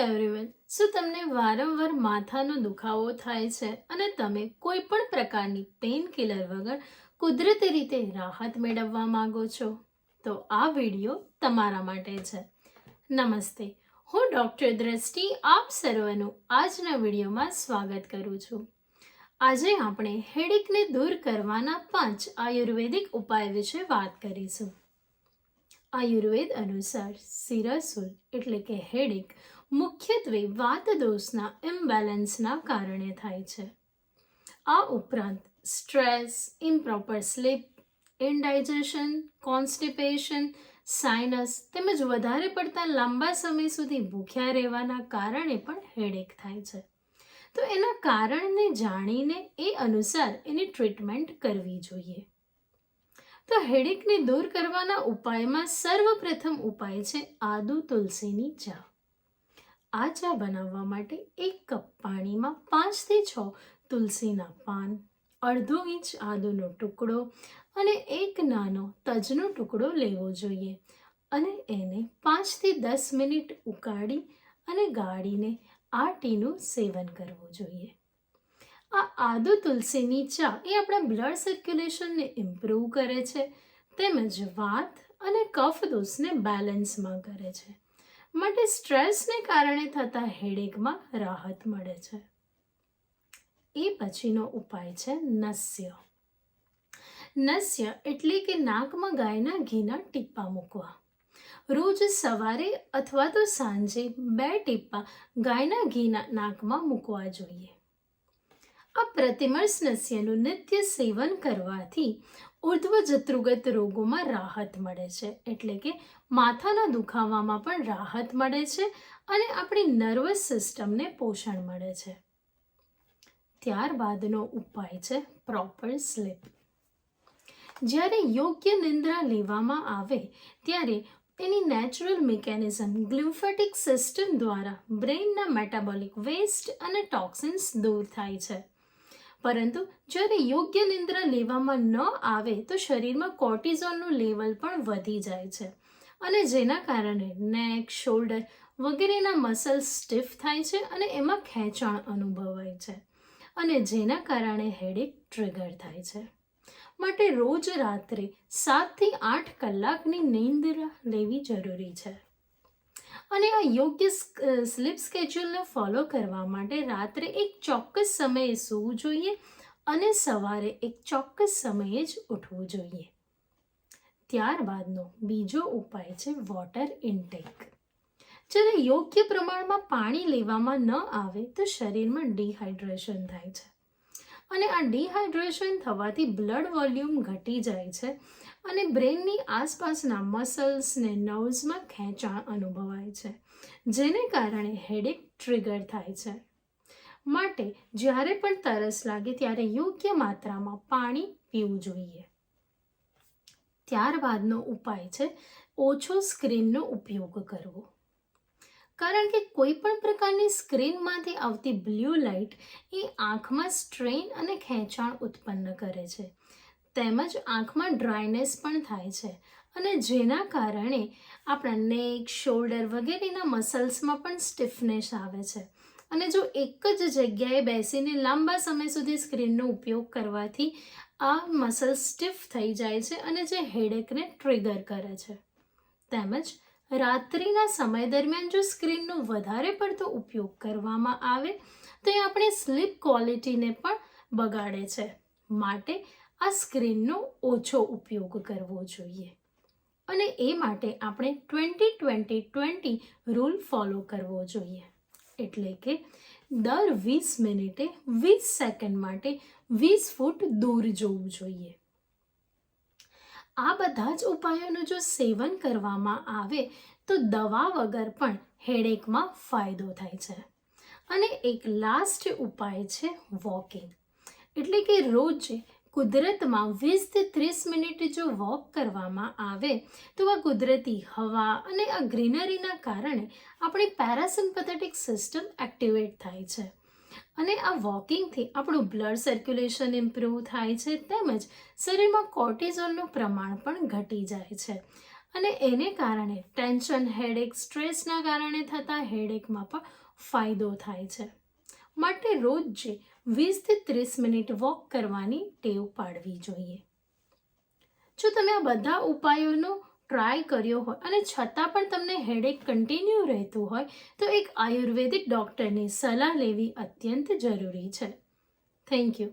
Everyone શું તમને વારંવાર માથાનો દુખાવો થાય છે? અને તમે કોઈ પણ પ્રકારની પેઇન કિલર વગર કુદરતી રીતે રાહત મેળવવા માંગો છો? તો આ વીડિયો તમારા માટે છે. નમસ્તે. હું ડૉક્ટર દ્રષ્ટિ આપ સર્વનું આજના વિડીયોમાં સ્વાગત કરું છું. આજે આપણે હેડિકને દૂર કરવાના પાંચ આયુર્વેદિક ઉપાય વિશે વાત કરીશું. આયુર્વેદ અનુસાર સિરસુલ એટલે કે હેડિક મુખ્યત્વે વાત દોષના ઇમ્બેલેન્સના કારણે થાય છે. આ ઉપરાંત stress, improper sleep, indigestion, constipation, sinus તેમજ વધારે પડતા લાંબા સમય સુધી ભૂખ્યા રહેવાના કારણે પણ હેડેક થાય છે. તો એના કારણને જાણીને એ અનુસાર એની ટ્રીટમેન્ટ કરવી જોઈએ. તો હેડેકને દૂર કરવાના ઉપાયમાં સર્વપ્રથમ ઉપાય છે આદુ તુલસીની ચા. આ ચા બનાવવા માટે એક કપ પાણીમાં પાંચથી છ તુલસીના પાન, અડધો ઇંચ આદુનો ટુકડો અને એક નાનો તજનો ટુકડો લેવો જોઈએ. અને એને પાંચથી દસ મિનિટ ઉકાળી અને ગાળીને આ ટીનું સેવન કરવું જોઈએ. આ આદુ તુલસીની ચા એ આપણા બ્લડ સર્ક્યુલેશનને ઇમ્પ્રૂવ કરે છે, તેમજ વાત અને કફ દોષને બેલેન્સમાં કરે છે. માટે સ્ટ્રેસને કારણે થતા હેડેકમાં રાહત મળે છે. એ પછીનો ઉપાય છે નસ્ય. નસ્ય એટલે કે નાકમાં ગાયના ઘીના ટીપ્પા મૂકવા. રોજ સવારે અથવા તો સાંજે બે ટીપ્પા ગાયના ઘીના નાકમાં મૂકવા જોઈએ. આ પ્રતિમર્શ નસ્યનું નિત્ય સેવન કરવાથી ઉર્ધ્વ જત્રુગત રોગોમાં રાહત મળે છે. એટલે કે માથાના દુખાવામાં પણ રાહત મળે છે અને આપણી નર્વસ સિસ્ટમને પોષણ મળે છે. ત્યારબાદનો ઉપાય છે પ્રોપર સ્લીપ. જ્યારે યોગ્ય નિંદ્રા લેવામાં આવે, ત્યારે એની નેચરલ મિકેનિઝમ ગ્લિમ્ફેટિક સિસ્ટમ દ્વારા બ્રેઇનના મેટાબોલિક વેસ્ટ અને ટોક્સિન્સ દૂર થાય છે. પરંતુ જ્યારે યોગ્ય નિંદ્રા લેવામાં ન આવે તો શરીરમાં કોર્ટિઝોનનું લેવલ પણ વધી જાય છે. અને જેના કારણે નેક શોલ્ડર વગેરેના મસલ્સ સ્ટીફ થાય છે અને એમાં ખેંચાણ અનુભવાય છે. અને જેના કારણે હેડેક ટ્રિગર થાય છે. માટે રોજ રાત્રે સાતથી આઠ કલાકની નિંદ્રા લેવી જરૂરી છે. અને આ યોગ્ય સ્લીપ સ્કેડ્યુલને ફોલો કરવા માટે રાત્રે એક ચોક્કસ સમયે સૂવું જોઈએ અને સવારે એક ચોક્કસ સમયે જ ઉઠવું જોઈએ. ત્યારબાદનો બીજો ઉપાય છે વોટર ઇન્ટેક. જ્યારે યોગ્ય પ્રમાણમાં પાણી લેવામાં ન આવે તો શરીરમાં ડિહાઇડ્રેશન થાય છે. અને આ ડિહાઇડ્રેશન થવાથી બ્લડ વોલ્યુમ ઘટી જાય છે અને બ્રેનની આસપાસના મસલ્સને નર્વ્સમાં ખેંચાણ અનુભવાય છે, જેને કારણે હેડેક ટ્રિગર થાય છે. માટે જ્યારે પણ તરસ લાગે ત્યારે યોગ્ય માત્રામાં પાણી પીવું જોઈએ. ત્યારબાદનો ઉપાય છે ઓછો સ્ક્રીનનો ઉપયોગ કરવો. કારણ કે કોઈ પણ પ્રકારની સ્ક્રીનમાંથી આવતી બ્લુ લાઇટ એ આંખમાં સ્ટ્રેન અને ખેંચાણ ઉત્પન્ન કરે છે તેમજ આંખમાં ડ્રાયનેસ પણ થાય છે અને જેના કારણે આપણા નેક શોલ્ડર વગેરેના મસલ્સમાં પણ સ્ટિફનેસ આવે છે. અને જો એક જ જગ્યાએ બેસીને લાંબા સમય સુધી સ્ક્રીનનો ઉપયોગ કરવાથી આ મસલ સ્ટિફ થઈ જાય છે અને જે હેડેકને ટ્રિગર કરે છે. તેમજ રાત્રિના સમય દરમિયાન જો સ્ક્રીનનો વધારે પડતો ઉપયોગ કરવામાં આવે તો એ આપણી સ્લીપ ક્વોલિટીને પણ બગાડે છે. માટે આ સ્ક્રીનનો ઓછો ઉપયોગ કરવો જોઈએ. અને એ માટે આપણે twenty twenty twenty rule follow કરવો જોઈએ. એટલે કે દર વીસ મિનિટે વીસ સેકન્ડ માટે વીસ ફૂટ દૂર જોવું જોઈએ. આ બધા જ ઉપાયોનું જો સેવન કરવામાં આવે, તો દવા વગર પણ હેડેકમાં ફાયદો થાય છે. અને એક લાસ્ટ ઉપાય છે વોકિંગ. એટલે કે રોજ કુદરતમાં વીસથી ત્રીસ મિનિટ જો વોક કરવામાં આવે, તો આ કુદરતી હવા અને આ ગ્રીનરીના કારણે આપણી પેરાસિમ્પથેટિક સિસ્ટમ એક્ટિવેટ થાય છે. અને આ વોકિંગથી આપણું બ્લડ સર્ક્યુલેશન ઇમ્પ્રૂવ થાય છે, તેમજ શરીરમાં કોર્ટિઝોલનું પ્રમાણ પણ ઘટી જાય છે. અને એને કારણે ટેન્શન, હેડેક, સ્ટ્રેસના કારણે થતા હેડેકમાં પણ ફાયદો થાય છે. માટે રોજ વીસથી ત્રીસ મિનિટ વોક કરવાની ટેવ પાડવી જોઈએ. જો તમે આ બધા ઉપાયોનો ટ્રાય કર્યો હોય અને છતાં પણ તમને હેડેક કન્ટિન્યુ રહેતું હોય, તો એક આયુર્વેદિક ડૉક્ટરની સલાહ લેવી અત્યંત જરૂરી છે. Thank you.